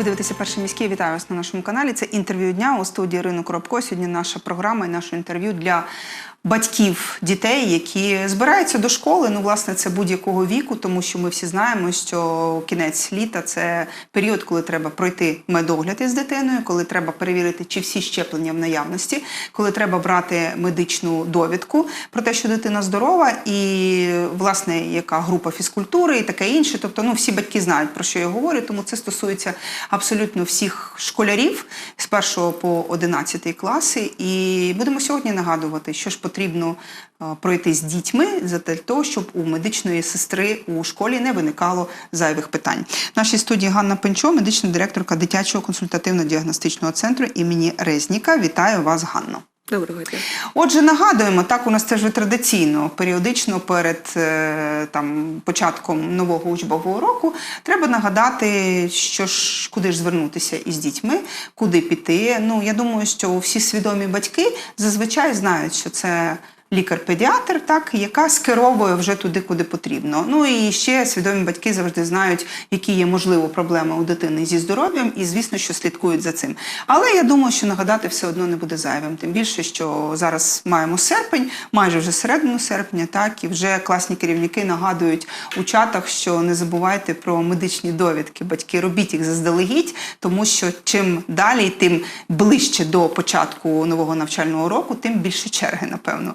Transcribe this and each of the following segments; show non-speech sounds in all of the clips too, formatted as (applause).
Ви дивитеся перший міський. Вітаю вас на нашому каналі. Це інтерв'ю дня у студії Рину Коробко. Сьогодні наша програма і наше інтерв'ю для батьків дітей, які збираються до школи. Ну, власне, це будь-якого віку, тому що ми всі знаємо, що кінець літа це період, коли треба пройти медогляд із дитиною, коли треба перевірити, чи всі щеплення в наявності, коли треба брати медичну довідку про те, що дитина здорова, і власне яка група фізкультури і таке інше. Тобто, ну всі батьки знають про що я говорю, тому це стосується абсолютно всіх школярів з 1 по 11 класи. І будемо сьогодні нагадувати, що ж потрібно е, пройти з дітьми за те, щоб у медичної сестри у школі не виникало зайвих питань. В нашій студії Ганна Пенчо, медична директорка дитячого консультативно-діагностичного центру імені Резніка. Вітаю вас, Ганно. Доброго дня. Отже, нагадуємо, так у нас це вже традиційно, періодично перед е, там, початком нового учбового року треба нагадати, що ж, куди ж звернутися із дітьми, куди піти. Ну, я думаю, що всі свідомі батьки зазвичай знають, що це. Лікар-педіатр, так яка скеровує вже туди, куди потрібно. Ну і ще свідомі батьки завжди знають, які є можливо проблеми у дитини зі здоров'ям, і звісно, що слідкують за цим. Але я думаю, що нагадати все одно не буде зайвим. Тим більше, що зараз маємо серпень, майже вже середину серпня, так і вже класні керівники нагадують у чатах, що не забувайте про медичні довідки. Батьки робіть їх заздалегідь, тому що чим далі, тим ближче до початку нового навчального року, тим більше черги, напевно.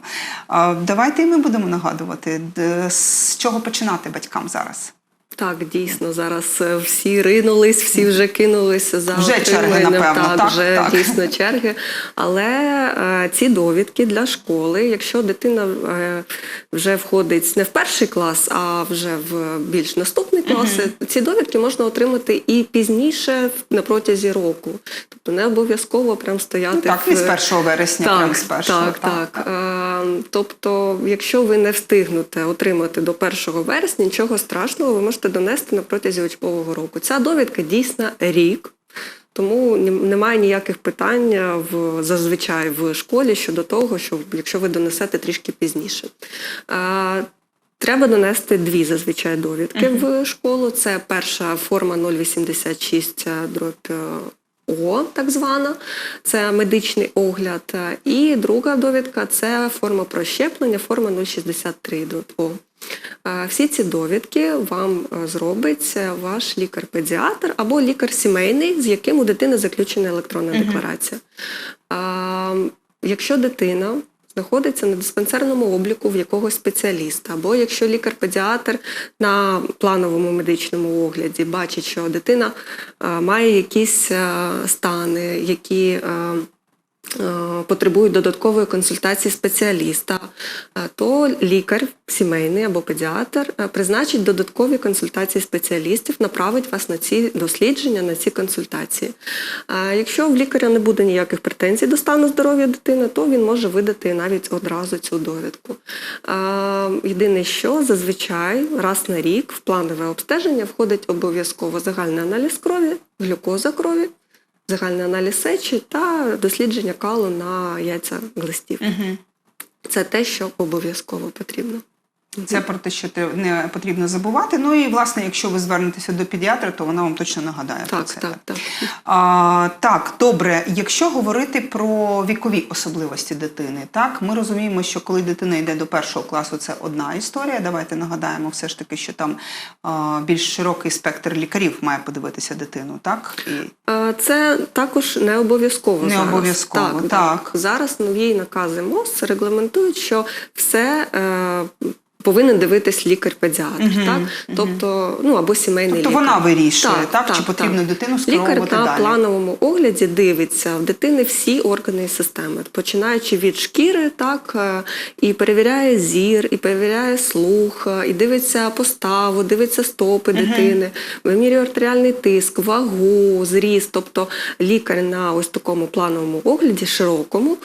Давайте і ми будемо нагадувати, з чого починати батькам зараз. Так, дійсно, зараз е, всі ринулись, всі вже кинулися за Вже черги, напевно, Так, так, вже так. дійсно черги. Але е, ці довідки для школи, якщо дитина е, вже входить не в перший клас, а вже в більш наступний клас, ці довідки можна отримати і пізніше на протязі року. Тобто не обов'язково прям стояти Ну, так, в від 1 вересня, так, прямо з першого. Так, так. Е, тобто, якщо ви не встигнете отримати до 1 вересня, нічого страшного, ви можете донести на протязі учбового року. Ця довідка дійсно рік. Тому немає ніяких питань в зазвичай в школі щодо того, що якщо ви донесете трішки пізніше. Е, Треба донести дві зазвичай довідки в школу. Це перша форма 086 дроб О, так звана, це медичний огляд. І друга довідка це форма про щеплення, форма 063 дроб О. Всі ці довідки вам е, зробить е, ваш лікар-педіатр або лікар сімейний, з яким у дитини заключена електронна декларація. А, Якщо дитина знаходиться на диспансерному обліку в якогось спеціаліста, або якщо лікар-педіатр на плановому медичному огляді бачить, що дитина е, має якісь е, стани, які е, потребують додаткової консультації спеціаліста, е, то лікар сімейний або педіатр е, призначить додаткові консультації спеціалістів, направить вас на ці дослідження, на ці консультації. Якщо в лікаря не буде ніяких претензій до стану здоров'я дитини, то він може видати навіть одразу цю довідку. Єдине, що зазвичай раз на рік в планове обстеження входить обов'язково загальний аналіз крові, глюкоза крові, загальний аналіз сечі та дослідження калу на яйця глистів. Угу. Це те, що обов'язково потрібно. Це про те, що ти не потрібно забувати. Ну і власне, якщо ви звернетеся до педіатра, то вона вам точно нагадає про Так, це. так, так. А, так, добре. Якщо говорити про вікові особливості дитини, так ми розуміємо, що коли дитина йде до першого класу, це одна історія. Давайте нагадаємо, все ж таки, що там а, більш широкий спектр лікарів має подивитися дитину, так і Це також не обов'язково. Не обов'язково, так. Зараз нові накази МОЗ регламентують, що все. Е, Повинен дивитись лікар-педіатр, Мгм, так мгм. тобто, ну або сімейний тобто лікар. вона вирішує, так, чи потрібно дитину скеровувати Лікар на далі. плановому огляді дивиться в дитини всі органи і системи, починаючи від шкіри, так е, і перевіряє зір, і перевіряє слух, е, і дивиться поставу, дивиться стопи дитини, вимірює артеріальний тиск, вагу, зріст. Тобто лікар на ось такому плановому огляді, широкому,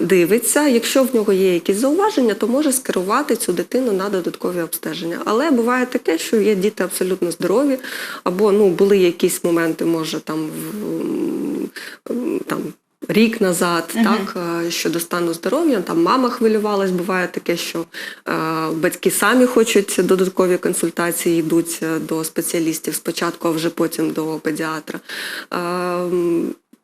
дивиться. Якщо в нього є якісь зауваження, то може скерувати цю дитину на додаткові обстеження. Але буває таке, що є діти абсолютно здорові, або ну були якісь моменти, може там в там рік назад, так е, щодо стану здоров'я. Там мама хвилювалась. Буває таке, що е, батьки самі хочуть додаткові консультації, йдуть е, до спеціалістів спочатку, а вже потім до педіатра. Е,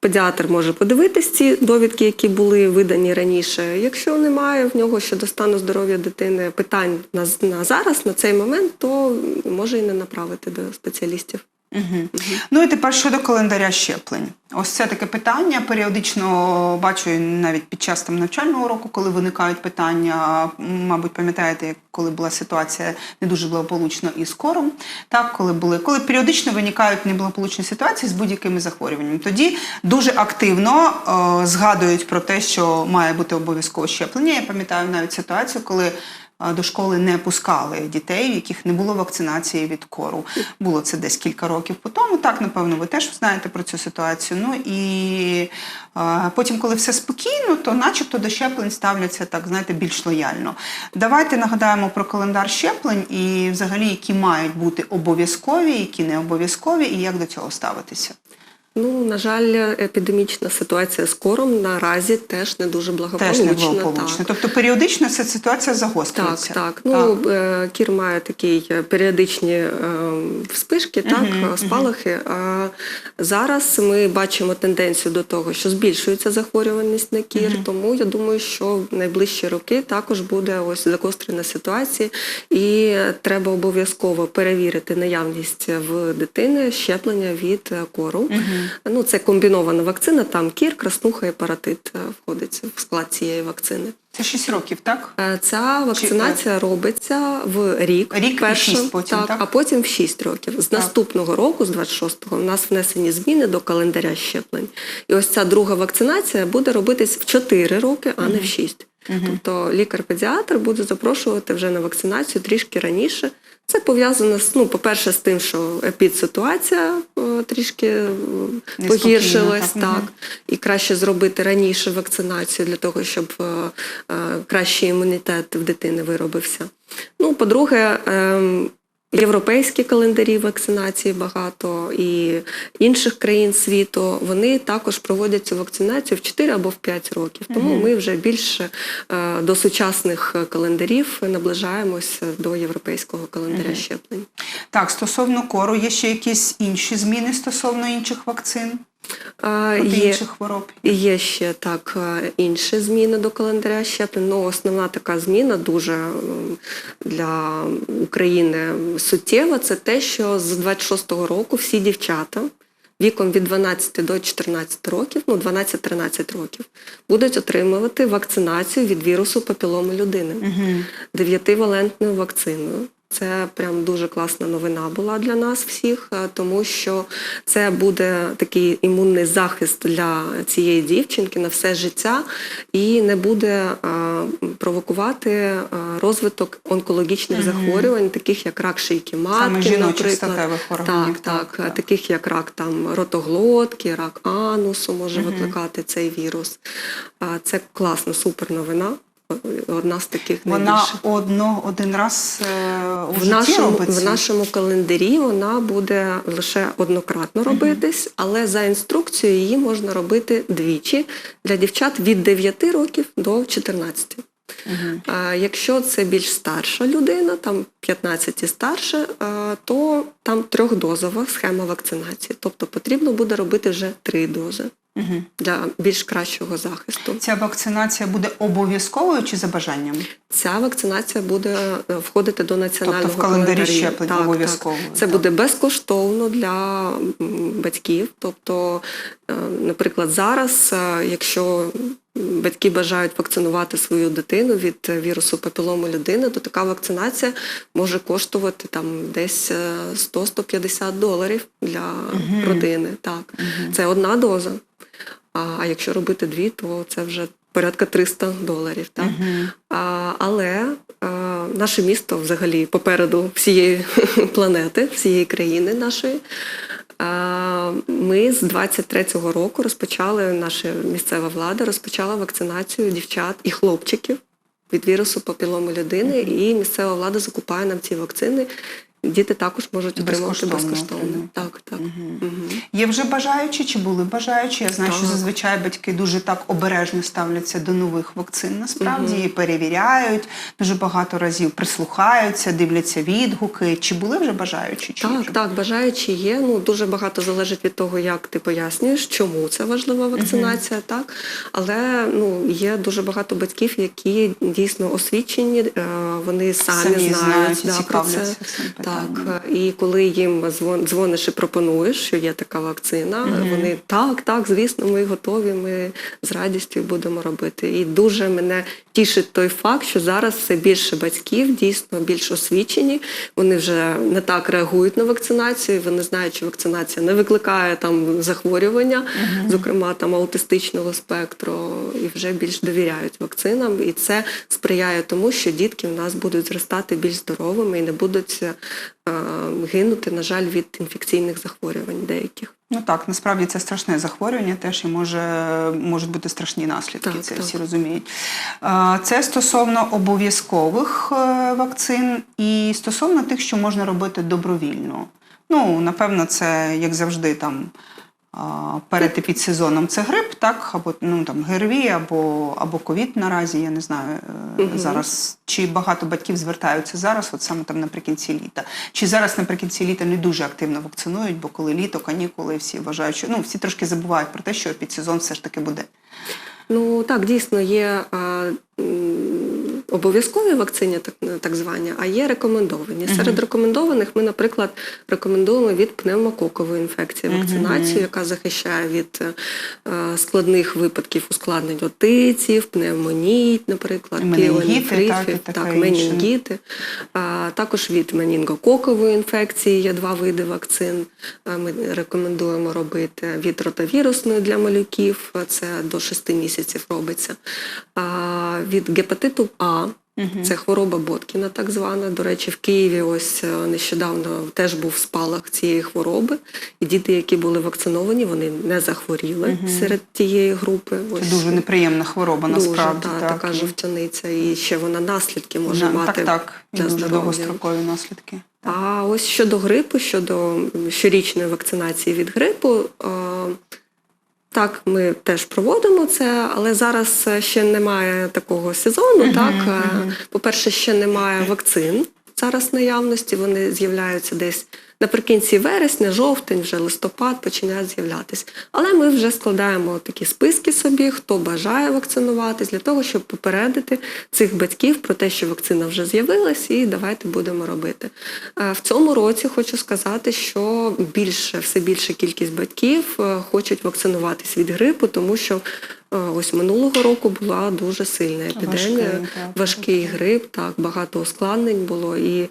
Педіатр може подивитись ці довідки, які були видані раніше. Якщо немає в нього щодо стану здоров'я дитини питань на, на зараз, на цей момент, то може і не направити до спеціалістів. Угу. Ну і тепер щодо календаря щеплень. Ось це таке питання. Періодично бачу навіть під час там навчального року, коли виникають питання. Мабуть, пам'ятаєте, коли була ситуація не дуже благополучна із кором. Так, коли були, коли періодично виникають неблагополучні ситуації з будь-якими захворюваннями. Тоді дуже активно е, згадують про те, що має бути обов'язкове щеплення. Я пам'ятаю навіть ситуацію, коли до школи не пускали дітей, в яких не було вакцинації від кору. Було це десь кілька років по тому. Так, напевно, ви теж знаєте про цю ситуацію. Ну і е, потім, коли все спокійно, то начебто до щеплень ставляться так, знаєте, більш лояльно. Давайте нагадаємо про календар щеплень і взагалі, які мають бути обов'язкові, які не обов'язкові, і як до цього ставитися. Ну, на жаль, епідемічна ситуація з кором наразі теж не дуже Теж не благополучно. Так. Тобто періодично ця ситуація Так, загострюється. так. Ну, е, кір має такі е, періодичні е, вспишки, так, е, спалахи. А зараз ми бачимо тенденцію до того, що збільшується захворюваність на кір, тому я думаю, що в найближчі роки також буде ось загострена ситуація, і треба обов'язково перевірити наявність в дитини щеплення від кору. Ну, це комбінована вакцина, там кір, краснуха і паратит е, входить в склад цієї вакцини. Це 6 років, так? Е, Ця вакцинація робиться в рік, Рік і перше, шість потім, так? а потім в 6 років. З Так. наступного року, з 26-го, у нас внесені зміни до календаря щеплень. І ось ця друга вакцинація буде робитись в 4 роки, а не в 6. Тобто лікар-педіатр буде запрошувати вже на вакцинацію трішки раніше. Це пов'язано з ну, по-перше, з тим, що епідситуація е, трішки е, погіршилась, так, так, і краще зробити раніше вакцинацію для того, щоб е, е, кращий імунітет в дитини виробився. Ну, по-друге, ем, європейські календарі вакцинації багато і інших країн світу вони також проводять цю вакцинацію в 4 або в 5 років. Тому ми вже більше е, до сучасних календарів наближаємося до європейського календаря щеплень. Так, стосовно кору, є ще якісь інші зміни стосовно інших вакцин Е, проти Є, інших хвороб. Є ще так е, інші зміни до календаря щеплень. Ну, основна така зміна дуже для України суттєва. Це те, що з 26-го року всі дівчата віком від 12 до 14 років, ну 12-13 років, будуть отримувати вакцинацію від вірусу папілому людини дев'ятивалентною вакциною. Це прям дуже класна новина була для нас всіх, е, тому що це буде такий імунний захист для цієї дівчинки на все життя і не буде е, провокувати е, розвиток онкологічних захворювань, таких як рак шийки матки, Саме наприклад. органів, Так, так, так, так. таких як рак там ротоглотки, рак анусу може викликати цей вірус. Це класна, супер новина. Одна з таких Вона одно, один раз е, у В житті нашому, робиться? в нашому календарі вона буде лише однократно робитись, але за інструкцією її можна робити двічі для дівчат від 9 років до 14. А якщо це більш старша людина, там 15 і старше, а, то там трьохдозова схема вакцинації. Тобто потрібно буде робити вже три дози Для більш кращого захисту. Ця вакцинація буде обов'язковою чи за бажанням? Ця вакцинація буде е, входити до національного Тобто в календарі щеплень обов'язково, Це так. буде безкоштовно для батьків. Тобто, е, наприклад, зараз, е, якщо батьки бажають вакцинувати свою дитину від вірусу папілому людини, то така вакцинація може коштувати там десь е, 100-150 доларів для родини. Так, це одна доза. А, якщо робити дві, то це вже порядка 300 доларів. Так? А, але а, наше місто взагалі попереду всієї (laughs) планети, всієї країни нашої. А, Ми з 23-го року розпочали, наша місцева влада розпочала вакцинацію дівчат і хлопчиків від вірусу папілому людини, і місцева влада закупає нам ці вакцини діти також можуть отримувати Безкоштовно. Так, так. Є вже бажаючі чи були бажаючі? Я знаю, що зазвичай батьки дуже так обережно ставляться до нових вакцин. Насправді і перевіряють дуже багато разів, прислухаються, дивляться відгуки. Чи були вже бажаючі? Чи Так, вже? так, бажаючі є. Ну дуже багато залежить від того, як ти пояснюєш, чому це важлива вакцинація, так але ну є дуже багато батьків, які дійсно освічені, е, вони самі, Самі знають, знають да, про цікавляться це. Так, і коли їм дзвон- дзвониш і пропонуєш, що є така вакцина, вони так, так, звісно, ми готові, ми з радістю будемо робити. І дуже мене тішить той факт, що зараз все більше батьків дійсно більш освічені. Вони вже не так реагують на вакцинацію. Вони знають, що вакцинація не викликає там захворювання, зокрема там аутистичного спектру, і вже більш довіряють вакцинам. І це сприяє тому, що дітки в нас будуть зростати більш здоровими і не будуть гинути, на жаль, від інфекційних захворювань деяких. Ну так, насправді це страшне захворювання теж і може, можуть бути страшні наслідки, Так, це так. всі розуміють. Е, Це стосовно обов'язкових е, вакцин і стосовно тих, що можна робити добровільно. Ну, напевно, це, як завжди, там. Перед і під сезоном це грип, так, або ну там ГРВІ, або або ковід наразі. Я не знаю е, зараз. Чи багато батьків звертаються зараз, от саме там наприкінці літа. Чи зараз наприкінці літа не дуже активно вакцинують, бо коли літо, канікули, всі вважають, що ну всі трошки забувають про те, що під сезон все ж таки буде. Ну так, дійсно є а, обов'язкові вакцини, так, так звані, а є рекомендовані. Серед рекомендованих ми, наприклад, рекомендуємо від пневмококової інфекції вакцинацію, яка захищає від е, складних випадків ускладнень отиців, пневмоній, наприклад, Менінгіти, так, так, менінгіти. А, також від менінгококової інфекції є два види вакцин. Ми рекомендуємо робити від ротавірусної для малюків, це до 6 місяців робиться. А, від гепатиту А. Це хвороба Боткіна, так звана. До речі, в Києві ось е, нещодавно теж був спалах цієї хвороби. І діти, які були вакциновані, вони не захворіли серед тієї групи. Це Ось дуже неприємна хвороба, дуже, насправді. та, так. така жовтяниця, і ще вона наслідки може На- мати так, так, і для дуже здоров'я. довгострокові наслідки. А ось щодо грипу, щодо щорічної вакцинації від грипу, е, так, ми теж проводимо це, але зараз ще немає такого сезону. так, Е, по-перше, ще немає вакцин зараз наявності. Вони з'являються десь наприкінці вересня, жовтень, вже листопад починають з'являтися. Але ми вже складаємо такі списки собі, хто бажає вакцинуватись, для того, щоб попередити цих батьків про те, що вакцина вже з'явилась, і давайте будемо робити. В цьому році хочу сказати, що більше, все більша кількість батьків е, хочуть вакцинуватись від грипу, тому що ось минулого року була дуже сильна епідемія, Важкий, так, грип, так багато ускладнень було, і е,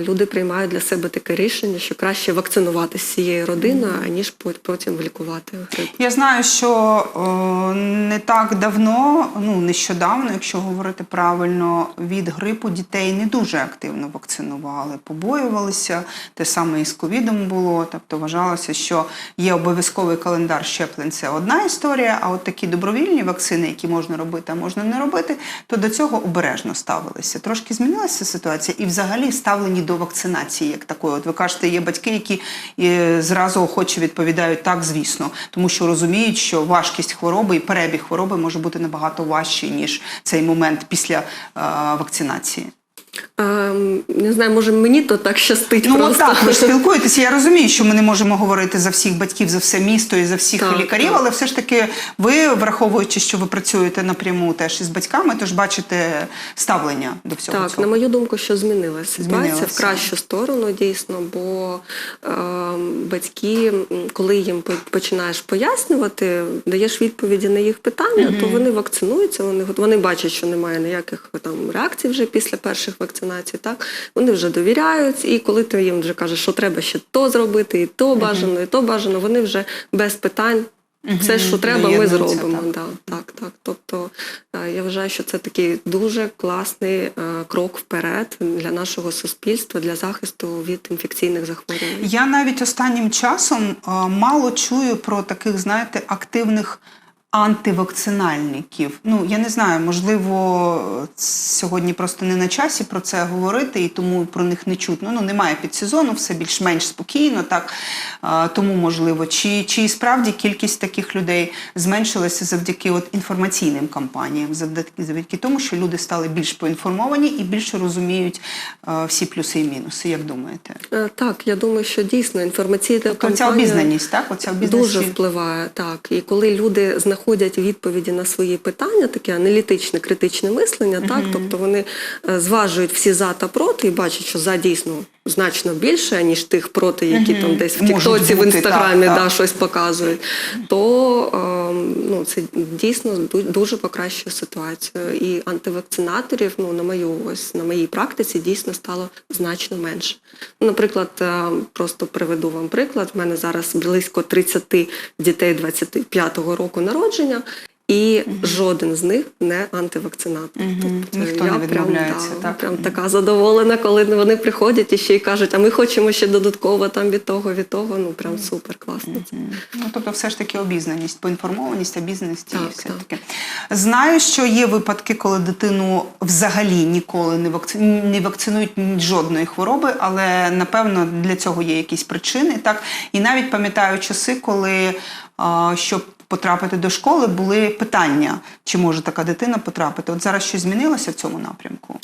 люди приймають для себе таке рішення, що краще вакцинуватися з цією родиною, аніж потім лікувати грип. Я знаю, що о, не так давно, ну нещодавно, якщо говорити правильно, від грипу дітей не дуже активно вакцинували, побоювалися. Те саме і з ковідом було. Тобто вважалося, що є обов'язковий календар щеплень. Це одна історія. А от такі добровільні вакцини, які можна робити, а можна не робити, то до цього обережно ставилися. Трошки змінилася ситуація, і взагалі ставлені до вакцинації як такої. От ви кажете, є батьки, які е, зразу охоче відповідають так, звісно, тому що розуміють, що важкість хвороби і перебіг хвороби може бути набагато важчий, ніж цей момент після е, вакцинації. Не знаю, може мені то так щастить Ну просто. так, ви ж спілкуєтеся. Я розумію, що ми не можемо говорити за всіх батьків, за все місто і за всіх Так, лікарів, так. але все ж таки ви, враховуючи, що ви працюєте напряму теж із батьками, тож бачите ставлення до всього Так, цього. на мою думку, що змінилася ситуація в кращу сторону, дійсно, бо е, батьки, коли їм починаєш пояснювати, даєш відповіді на їх питання, то вони вакцинуються, вони, вони бачать, що немає ніяких там реакцій вже після перших вакцинацій. Так? Вони вже довіряють, і коли ти їм вже кажеш, що треба ще то зробити, і то бажано, і то бажано, вони вже без питань. Все, що треба, ми зробимо. так. Да, так, так. Тобто е, я вважаю, що це такий дуже класний е, крок вперед для нашого суспільства, для захисту від інфекційних захворювань. Я навіть останнім часом е, мало чую про таких, знаєте, активних антивакцинальників. Ну я не знаю, можливо, сьогодні просто не на часі про це говорити, і тому про них не чутно. Ну немає підсезону, все більш-менш спокійно, так а, тому можливо, чи, чи справді кількість таких людей зменшилася завдяки от інформаційним кампаніям, завдяки завдяки тому, що люди стали більш поінформовані і більше розуміють а, всі плюси і мінуси. Як думаєте? Е, Так, я думаю, що дійсно інформаційна Тобто кампанія обізнаність, так? Оця обізнаність дуже впливає. Так, і коли люди знаходять відповіді на свої питання, таке аналітичне, критичне мислення, так, тобто вони е, зважують всі за та проти і бачать, що за дійсно значно більше, ніж тих проти, які там десь в Тіктоці, в інстаграмі так, да, так. щось показують, то ем, ну, це дійсно ду- дуже покращує ситуацію. І антивакцинаторів, ну на мою ось на моїй практиці дійсно стало значно менше. Наприклад, е, просто приведу вам приклад. У мене зараз близько 30 дітей 25-го року народження. І жоден з них не антивакцинатор. Тобто Ніхто не я відмовляється, прям, да, так? прям така задоволена, коли вони приходять і ще й кажуть, а ми хочемо ще додатково там від того, від того. Ну прям супер класно. це. Ну, тобто, все ж таки обізнаність, поінформованість, обізнаність і все так. таке. Знаю, що є випадки, коли дитину взагалі ніколи не, вакци... не вакцинують жодної хвороби, але напевно для цього є якісь причини. Так і навіть пам'ятаю часи, коли щоб потрапити до школи, були питання, чи може така дитина потрапити. От зараз щось змінилося в цьому напрямку.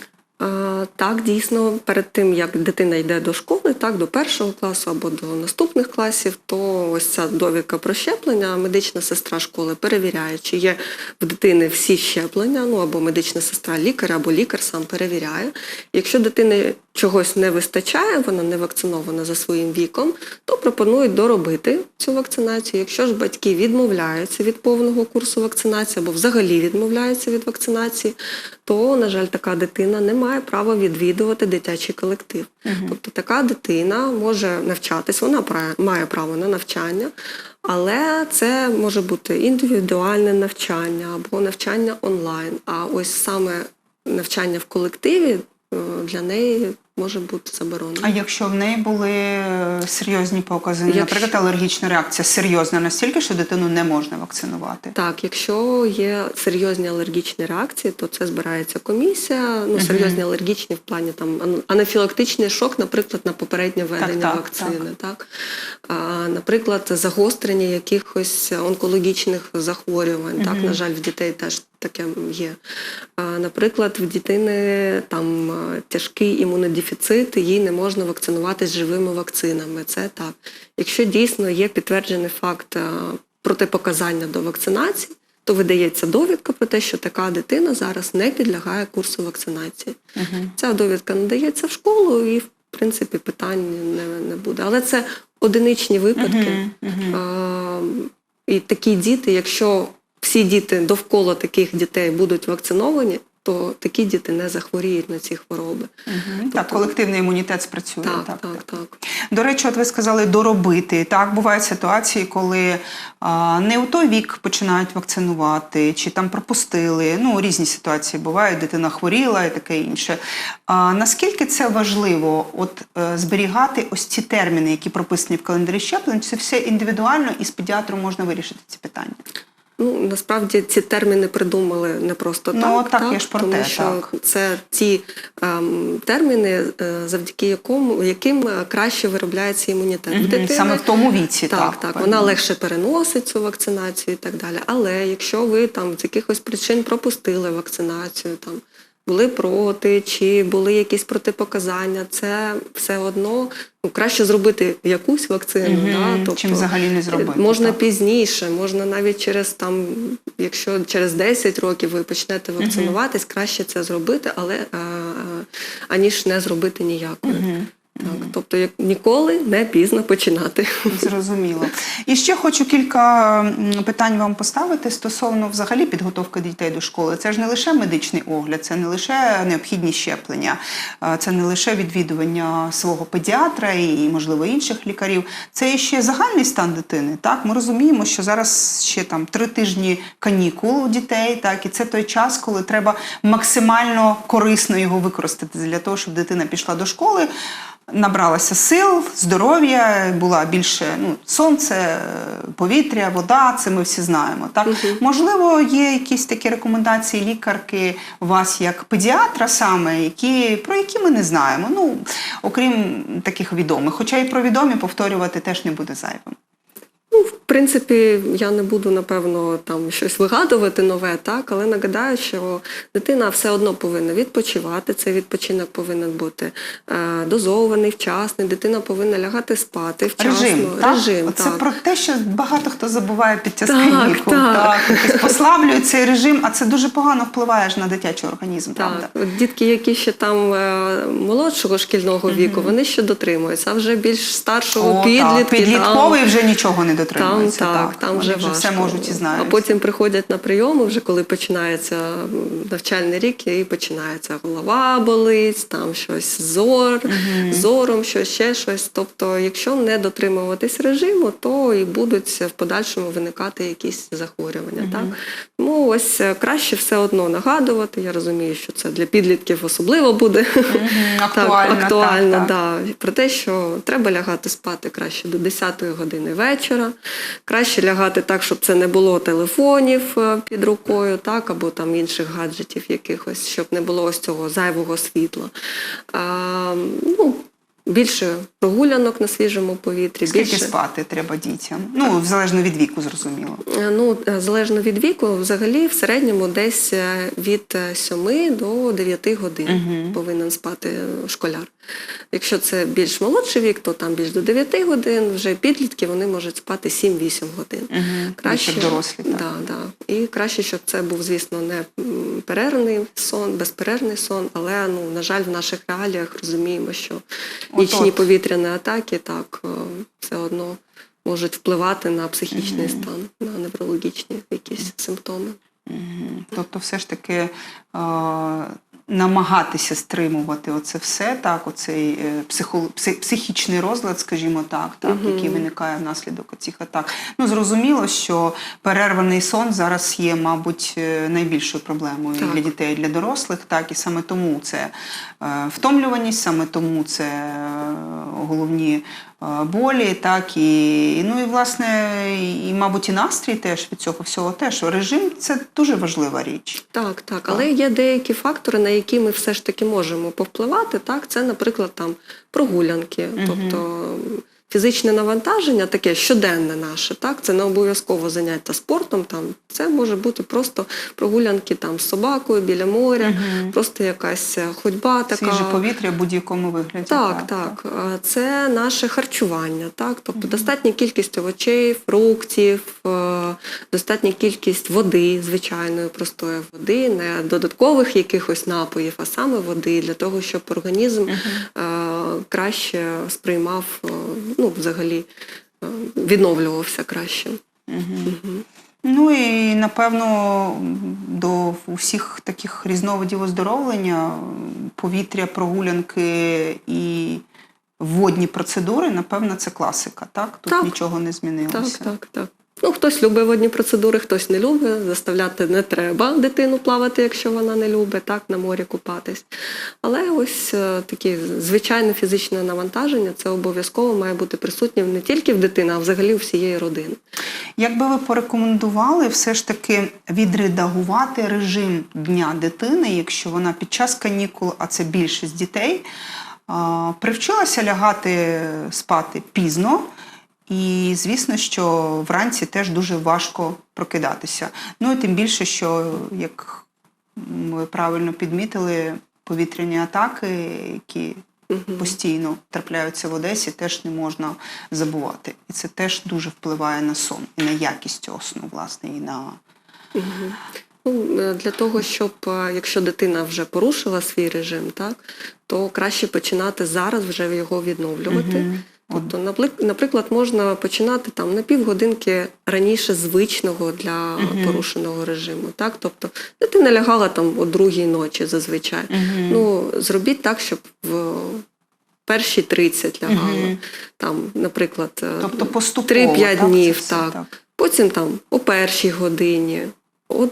Так, дійсно, перед тим як дитина йде до школи, так до першого класу або до наступних класів, то ось ця довідка про щеплення, медична сестра школи перевіряє, чи є в дитини всі щеплення, ну або медична сестра лікар, або лікар сам перевіряє. Якщо дитини чогось не вистачає, вона не вакцинована за своїм віком, то пропонують доробити цю вакцинацію. Якщо ж батьки відмовляються від повного курсу вакцинації або взагалі відмовляються від вакцинації, то, на жаль, така дитина не має права відвідувати дитячий колектив. Тобто така дитина може навчатись, вона має право на навчання, але це може бути індивідуальне навчання або навчання онлайн. А ось саме навчання в колективі е, для неї може бути заборонено. А якщо в неї були е, серйозні покази, Якщо- наприклад, алергічна реакція серйозна настільки, що дитину не можна вакцинувати. Так, якщо є серйозні алергічні реакції, то це збирається комісія. Ну, серйозні алергічні в плані там анафілактичний шок, наприклад, на попереднє введення так, вакцини. Так. А, наприклад, загострення якихось онкологічних захворювань. Так, на жаль, в дітей теж таке є. Наприклад, в дитини там тяжкий імунодефіцит, їй не можна вакцинувати з живими вакцинами. Це так. Якщо дійсно є підтверджений факт протипоказання до вакцинації, то видається довідка про те, що така дитина зараз не підлягає курсу вакцинації. Ця довідка надається в школу і, в принципі, питань не, не буде. Але це одиничні випадки. А, і такі діти, якщо всі діти довкола таких дітей будуть вакциновані, то такі діти не захворіють на ці хвороби. Так, колективний імунітет спрацює. Так, так, так. До речі, от ви сказали доробити. Так, бувають ситуації, коли а, не у той вік починають вакцинувати, чи там пропустили. Ну, різні ситуації бувають, дитина хворіла і таке інше. А, наскільки це важливо от, е, зберігати ось ці терміни, які прописані в календарі щеплень? Це все індивідуально і з педіатром можна вирішити ці питання? Ну насправді ці терміни придумали не просто Ну, так, так, я ж про тому те, що так. це ті ем, терміни, е, завдяки якому яким краще виробляється імунітет. угу, дитини. Саме в тому віці. Так, Так, так, вона легше переносить цю вакцинацію і так далі. Але якщо ви там з якихось причин пропустили вакцинацію, там були проти, чи були якісь протипоказання, це все одно ну, краще зробити якусь вакцину, угу. да, чим взагалі не зробити, Можна так. пізніше, можна навіть через там, якщо через 10 років ви почнете вакцинуватись, краще це зробити, але а, а, аніж не зробити ніякої. Так, тобто, як ніколи не пізно починати. Зрозуміло. І ще хочу кілька питань вам поставити стосовно взагалі підготовки дітей до школи. Це ж не лише медичний огляд, це не лише необхідні щеплення, це не лише відвідування свого педіатра і, можливо, інших лікарів. Це ще загальний стан дитини. Так, ми розуміємо, що зараз ще там три тижні канікул у дітей, так, і це той час, коли треба максимально корисно його використати для того, щоб дитина пішла до школи. Набралася сил, здоров'я, була більше ну, сонце, повітря, вода, це ми всі знаємо. Так? Можливо, є якісь такі рекомендації лікарки у вас як педіатра саме, які, про які ми не знаємо. Ну, окрім таких відомих. Хоча і про відомі повторювати теж не буде зайвим. Ну, в принципі, я не буду напевно там щось вигадувати нове, так але нагадаю, що дитина все одно повинна відпочивати. Цей відпочинок повинен бути е, дозований, вчасний. Дитина повинна лягати спати вчасно. Режим, так? Режим, Оце так. про те, що багато хто забуває під час Так, канікул. так. якось послаблюють цей режим, а це дуже погано впливає на дитячий організм. Так, от дітки, які ще там е, молодшого шкільного віку, вони ще дотримуються, а вже більш старшого О, підлітки. так. Підлітковий вже нічого не Там, дотримується. так, там вже, вже важко. все можуть і знають. А потім приходять на прийоми, вже коли починається навчальний рік, і починається голова болить, там щось зор, зором, щось ще щось. Тобто, якщо не дотримуватись режиму, то і будуть в подальшому виникати якісь захворювання. Так? Тому ось е, краще все одно нагадувати. Я розумію, що це для підлітків особливо буде актуально, так, актуально так, Да. про те, що треба лягати спати краще до 10-ї години вечора. Краще лягати так, щоб це не було телефонів е, під рукою, так, або там інших гаджетів якихось, щоб не було ось цього зайвого світла. А, ну, більше прогулянок на свіжому повітрі. Скільки більше... спати треба дітям? Ну, залежно від віку, зрозуміло. Е, Ну, е, залежно від віку, взагалі в середньому десь від 7 до 9 годин повинен спати школяр. Якщо це більш молодший вік, то там більш до 9 годин, вже підлітки вони можуть спати 7-8 годин. Краще дорослі, так. Да, да. І краще, щоб це був, звісно, не перервний сон, безперервний сон, але ну, на жаль, в наших реаліях розуміємо, що нічні повітряні атаки так е, все одно можуть впливати на психічний стан, на неврологічні якісь симптоми. Тобто, все ж таки е, намагатися стримувати оце все, так, оцей е, психо, психічний розлад, скажімо так, так який виникає внаслідок цих атак. Ну, зрозуміло, що перерваний сон зараз є, мабуть, е, найбільшою проблемою і Так. для дітей, і для дорослих, так, і саме тому це е, втомлюваність, саме тому це головні болі, так, і, ну, і, власне, і, мабуть, і настрій теж від цього всього теж. Режим це дуже важлива річ. Так, так, але є деякі фактори, на які ми все ж таки можемо повпливати. Так, це, наприклад, там прогулянки, тобто м, фізичне навантаження, таке щоденне наше, так, це не обов'язково заняття спортом. Там це може бути просто прогулянки там з собакою біля моря, просто якась е, ходьба така. Свіже повітря в будь-якому вигляді. Так, так. А Це наше харчування, так. Тобто достатня кількість овочей, фруктів, е, достатня кількість води, звичайної простої води, не додаткових якихось напоїв, а саме води, для того, щоб організм е, краще сприймав, е, ну, взагалі, е, відновлювався краще. Ну і напевно до усіх таких різновидів оздоровлення повітря, прогулянки і водні процедури, напевно, це класика. Так, тут Так. нічого не змінилося. Так, так, так. Ну, хтось любить водні процедури, хтось не любить. Заставляти не треба дитину плавати, якщо вона не любить, так, на морі купатись. Але ось е, такі звичайне фізичне навантаження це обов'язково має бути присутнім не тільки в дитини, а взагалі у всієї родини. Як би ви порекомендували все ж таки відредагувати режим дня дитини, якщо вона під час канікул, а це більшість дітей, привчилася лягати спати пізно, і звісно, що вранці теж дуже важко прокидатися. Ну і тим більше, що як ви правильно підмітили, повітряні атаки, які постійно трапляються в Одесі, теж не можна забувати. І це теж дуже впливає на сон і на якість цього сну, власне, і на Ну, е, для того, щоб е, якщо дитина вже порушила свій режим, так, то краще починати зараз вже його відновлювати. Тобто, наприклад, можна починати там на півгодинки раніше звичного для порушеного режиму. Так? Тобто дитина лягала там о другій ночі зазвичай. Ну, зробіть так, щоб в перші 30 лягала. Там, наприклад, е, Тобто 3-5 так, днів. це все так. так. Потім там о першій годині, о е,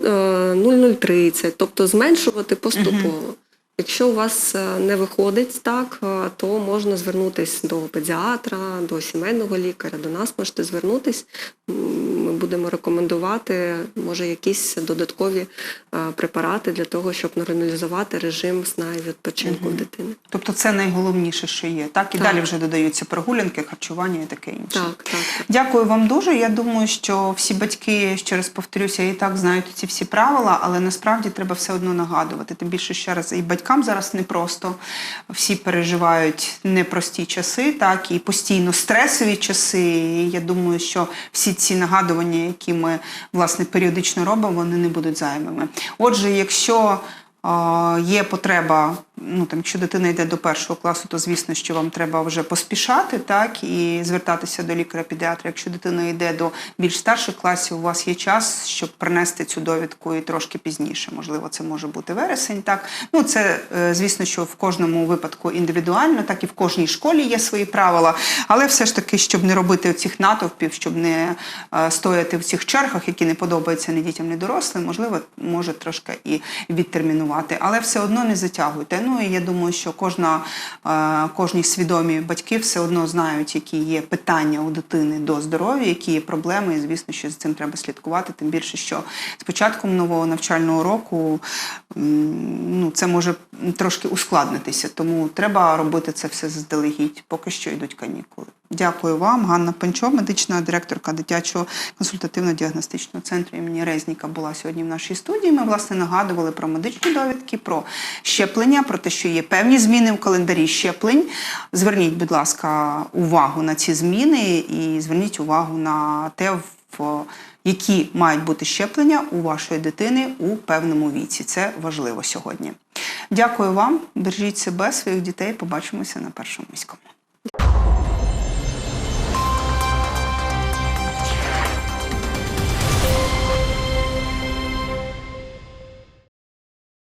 00.30, тобто зменшувати поступово. Якщо у вас е, не виходить так, е, то можна звернутися до педіатра, до сімейного лікаря, до нас можете звернутись. Ми будемо рекомендувати, може, якісь додаткові е, препарати для того, щоб нормалізувати режим сна і відпочинку в дитини. Тобто це найголовніше, що є. Так, і Так. далі вже додаються прогулянки, харчування і таке інше. Так, так, так. Дякую вам дуже. Я думаю, що всі батьки, ще раз повторюся, і так знають ці всі правила, але насправді треба все одно нагадувати. Тим більше ще раз і батькам зараз непросто. Всі переживають непрості часи, так і постійно стресові часи. І я думаю, що всі ці нагадування, які ми власне періодично робимо, вони не будуть зайвими. Отже, якщо Є потреба, ну там, якщо дитина йде до першого класу, то звісно, що вам треба вже поспішати, так і звертатися до лікаря-педіатра. Якщо дитина йде до більш старших класів, у вас є час, щоб принести цю довідку і трошки пізніше. Можливо, це може бути вересень. Так ну це е, звісно, що в кожному випадку індивідуально, так і в кожній школі є свої правила. Але все ж таки, щоб не робити цих натовпів, щоб не е, стояти в цих чергах, які не подобаються ні дітям, ні дорослим, можливо, може трошки і відтермінувати, але все одно не затягуйте. Ну і я думаю, що кожна, е, кожні свідомі батьки все одно знають, які є питання у дитини до здоров'я, які є проблеми, і звісно, що з цим треба слідкувати. Тим більше, що з початком нового навчального року ну, це може трошки ускладнитися, тому треба робити це все заздалегідь, поки що йдуть канікули. Дякую вам, Ганна Панчо, медична директорка дитячого консультативно-діагностичного центру імені Резніка була сьогодні в нашій студії. Ми власне нагадували про медичні довідки, про щеплення, про те, що є певні зміни в календарі щеплень. Зверніть, будь ласка, увагу на ці зміни і зверніть увагу на те, в які мають бути щеплення у вашої дитини у певному віці. Це важливо сьогодні. Дякую вам, бережіть себе, своїх дітей. Побачимося на першому міському.